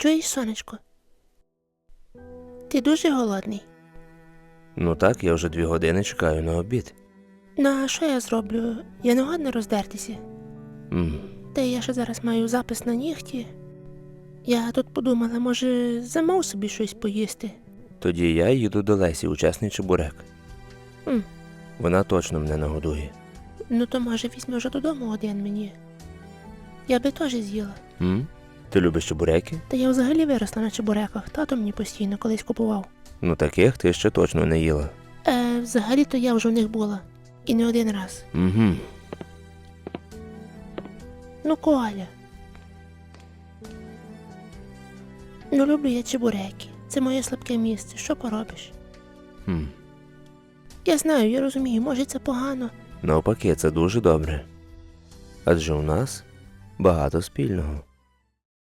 Чуєш, сонечко? Ти дуже голодний. Ну так, я вже дві години чекаю на обід. Ну, а що я зроблю? Я не годна роздертися. м Та я ще зараз маю запис на нігті. Я тут подумала, може, замов собі щось поїсти. Тоді я їду до Лесі, учасний чебурек. М. Вона точно мене нагодує. Ну то може візьми вже додому один мені. Я би теж з'їла. М? Ти любиш чебуреки? Та я взагалі виросла на чебуреках, тато мені постійно колись купував. Ну таких ти ще точно не їла. Е, взагалі-то я вже в них була. І не один раз. Угу. Ну, Коля. Ну, люблю я чебуреки. Це моє слабке місце. Що поробиш? Хм. Я знаю, я розумію, може це погано. Навпаки, це дуже добре. Адже у нас багато спільного.